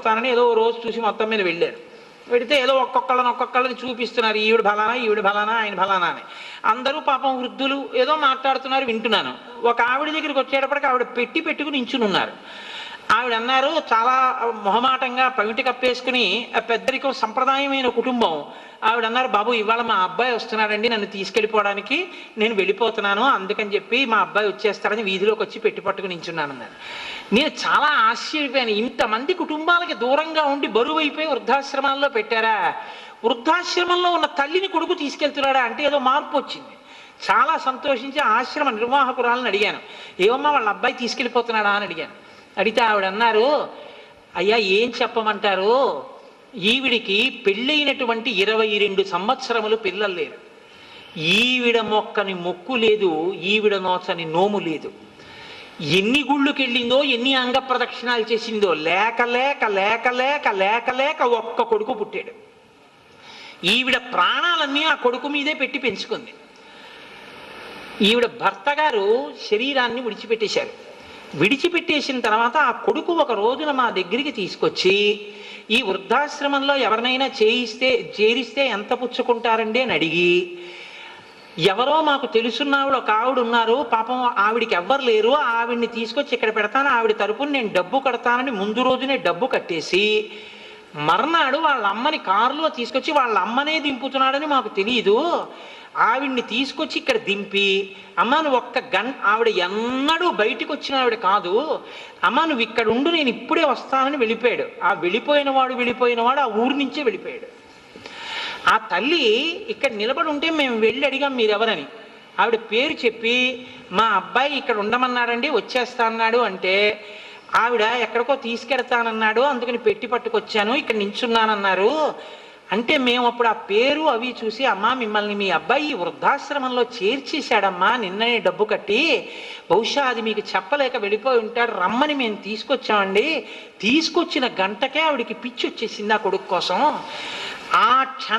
వస్తానని ఏదో రోజు చూసి మొత్తం మీద వెళ్ళారు. వెడితే ఏదో ఒక్కొక్కళ్ళని ఒక్కొక్కళ్ళని చూపిస్తున్నారు. ఈవిడ ఫలానా ఈవిడ ఫలానా ఆయన ఫలానా అని. అందరూ పాపం వృద్ధులు ఏదో మాట్లాడుతున్నారు వింటున్నాను. ఒక ఆవిడ దగ్గరికి వచ్చేటప్పటికి ఆవిడ పెట్టి పెట్టుకుని ఉన్నారు. ఆవిడ అన్నారు చాలా మొహమాటంగా పవిటి కప్పేసుకుని పెద్దరికం సంప్రదాయమైన కుటుంబం. ఆవిడ అన్నారు బాబు ఇవాళ మా అబ్బాయి వస్తున్నాడండి నన్ను తీసుకెళ్ళిపోవడానికి నేను వెళ్ళిపోతున్నాను అందుకని చెప్పి మా అబ్బాయి వచ్చేస్తారని వీధిలోకి వచ్చి పెట్టి పట్టుకుని నించున్నాను అన్నారు. నేను చాలా ఆశ్చర్యపోయాను. ఇంతమంది కుటుంబాలకి దూరంగా ఉండి బరువు అయిపోయి వృద్ధాశ్రమాల్లో పెట్టారా? వృద్ధాశ్రమంలో ఉన్న తల్లిని కొడుకు తీసుకెళ్తున్నాడా? అంటే ఏదో మార్పు వచ్చింది. చాలా సంతోషించి ఆశ్రమ నిర్వాహకురాలను అడిగాను. ఏమమ్మా వాళ్ళ అబ్బాయి తీసుకెళ్ళిపోతున్నాడా? అని అడిగాను. అడిగితే ఆవిడ అన్నారు అయ్యా ఏం చెప్పమంటారు? ఈవిడికి పెళ్ళైనటువంటి ఇరవై రెండు సంవత్సరములు పిల్లలు లేరు. ఈవిడ మొక్కని మొక్కు లేదు ఈవిడ నోచని నోము లేదు. ఎన్ని గుళ్ళుకెళ్ళిందో ఎన్ని అంగ ప్రదక్షిణాలు చేసిందో లేక లేక లేక లేక లేక లేక ఒక్క కొడుకు పుట్టాడు. ఈవిడ ప్రాణాలన్నీ ఆ కొడుకు మీదే పెట్టి పెంచుకుంది. ఈవిడ భర్త గారు శరీరాన్ని విడిచిపెట్టేశారు. విడిచిపెట్టేసిన తర్వాత ఆ కొడుకు ఒక రోజున మా దగ్గరికి తీసుకొచ్చి ఈ వృద్ధాశ్రమంలో ఎవరినైనా చేయిస్తే చేరిస్తే ఎంత పుచ్చుకుంటారండి? అని అడిగి ఎవరో మాకు తెలుసున్న ఒక ఆవిడ ఉన్నారు. పాపం ఆవిడికి ఎవ్వరు లేరు. ఆవిడ్ని తీసుకొచ్చి ఇక్కడ పెడతాను. ఆవిడ తరపున నేను డబ్బు కడతానని ముందు రోజునే డబ్బు కట్టేసి మర్నాడు వాళ్ళ అమ్మని కారులో తీసుకొచ్చి వాళ్ళ అమ్మనే దింపుతున్నాడని మాకు తెలియదు ఆవిడ్ని తీసుకొచ్చి ఇక్కడ దింపి అమ్మ నువ్వు ఒక్క గన్ ఆవిడ ఎన్నడూ బయటికి వచ్చిన ఆవిడ కాదు. అమ్మ నువ్వు ఇక్కడ ఉండు నేను ఇప్పుడే వస్తానని వెళ్ళిపోయాడు. ఆ వెళ్ళిపోయిన వాడు వెళ్ళిపోయిన వాడు ఆ ఊరి నుంచే వెళ్ళిపోయాడు. ఆ తల్లి ఇక్కడ నిలబడి ఉంటే మేము వెళ్ళి అడిగాం మీరెవరని. ఆవిడ పేరు చెప్పి మా అబ్బాయి ఇక్కడ ఉండమన్నాడండి వచ్చేస్తా అన్నాడు అంటే ఆవిడ ఎక్కడికో తీసుకెడతానన్నాడు అందుకని పెట్టి పట్టుకొచ్చాను ఇక్కడ నించున్నానన్నారు. అంటే మేము అప్పుడు ఆ పేరు అవి చూసి అమ్మా మిమ్మల్ని మీ అబ్బాయి వృద్ధాశ్రమంలో చేర్చేశాడమ్మా నిన్ననే డబ్బు కట్టి బహుశా అది మీకు చెప్పలేక వెళ్ళిపోయి ఉంటాడు రమ్మని మేము తీసుకొచ్చామండి. తీసుకొచ్చిన గంటకే ఆవిడికి పిచ్చి వచ్చేసింది ఆ కొడుకు కోసం. ఆ క్షణం